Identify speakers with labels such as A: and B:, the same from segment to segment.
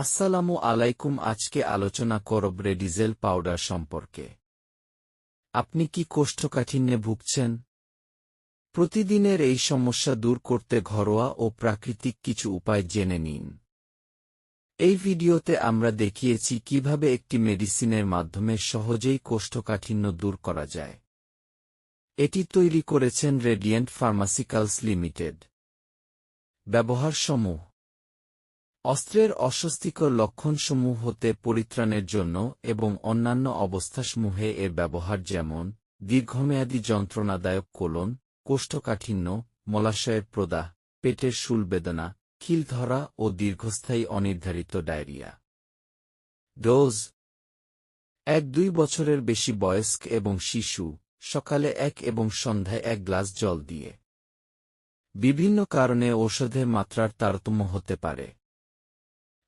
A: আসসালামু আলাইকুম, আজকে আলোচনা করব রেডিজেল পাউডার সম্পর্কে। আপনি কি কোষ্ঠকাঠিন্যে ভুগছেন? প্রতিদিনের এই সমস্যা দূর করতে ঘরোয়া ও প্রাকৃতিক কিছু উপায় জেনে নিন। এই ভিডিওতে আমরা দেখিয়েছি কীভাবে একটি মেডিসিনের মাধ্যমে সহজেই কোষ্ঠকাঠিন্য দূর করা যায়। এটি তৈরি করেছেন রেডিয়েন্ট ফার্মাসিক্যালস লিমিটেড। ব্যবহার সমূহ অস্ত্রের অস্বস্তিকর লক্ষণসমূহ হতে পরিত্রাণের জন্য এবং অন্যান্য অবস্থাসমূহে এর ব্যবহার যেমন, দীর্ঘমেয়াদী যন্ত্রণাদায়ক কোলন, কোষ্ঠকাঠিন্য, মলাশয়ের প্রদাহ, পেটের শুল বেদনা খিল ধরা ও দীর্ঘস্থায়ী অনির্ধারিত ডায়রিয়া। ডোজ। এক দুই বছরের বেশি বয়স্ক এবং শিশু, সকালে এক এবং সন্ধ্যায় এক গ্লাস জল দিয়ে। বিভিন্ন কারণে ঔষধের মাত্রার তারতম্য হতে পারে।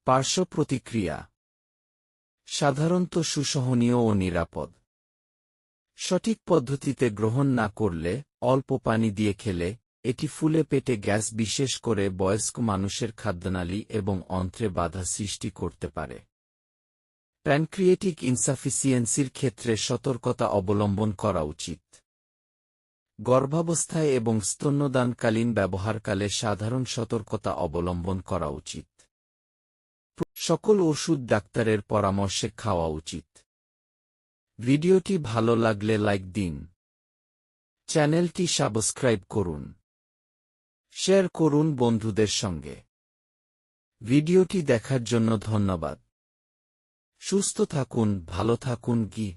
A: পার্শ্ব প্রতিক্রিয়া। সাধারণত সুসহনীয় ও নিরাপদ। সঠিক পদ্ধতিতে গ্রহণ না করলে, অল্প পানি দিয়ে খেলে, এটি ফুলে পেটে গ্যাস বিশেষ করে বয়স্ক মানুষের খাদ্যনালী এবং অন্ত্রে বাধা সৃষ্টি করতে পারে। প্যানক্রিয়েটিক ইনসাফিসিয়েন্সির ক্ষেত্রে সতর্কতা অবলম্বন করা উচিত। গর্ভাবস্থায় এবং স্তন্যদানকালীন ব্যবহারকালে সাধারণ সতর্কতা অবলম্বন করা উচিত। সকল ওষুধ ডাক্তারের পরামর্শে খাওয়া উচিত। ভিডিওটি ভালো লাগলে লাইক দিন। চ্যানেলটি সাবস্ক্রাইব করুন। শেয়ার করুন বন্ধুদের সঙ্গে। ভিডিওটি দেখার জন্য ধন্যবাদ। সুস্থ থাকুন, ভালো থাকুন কি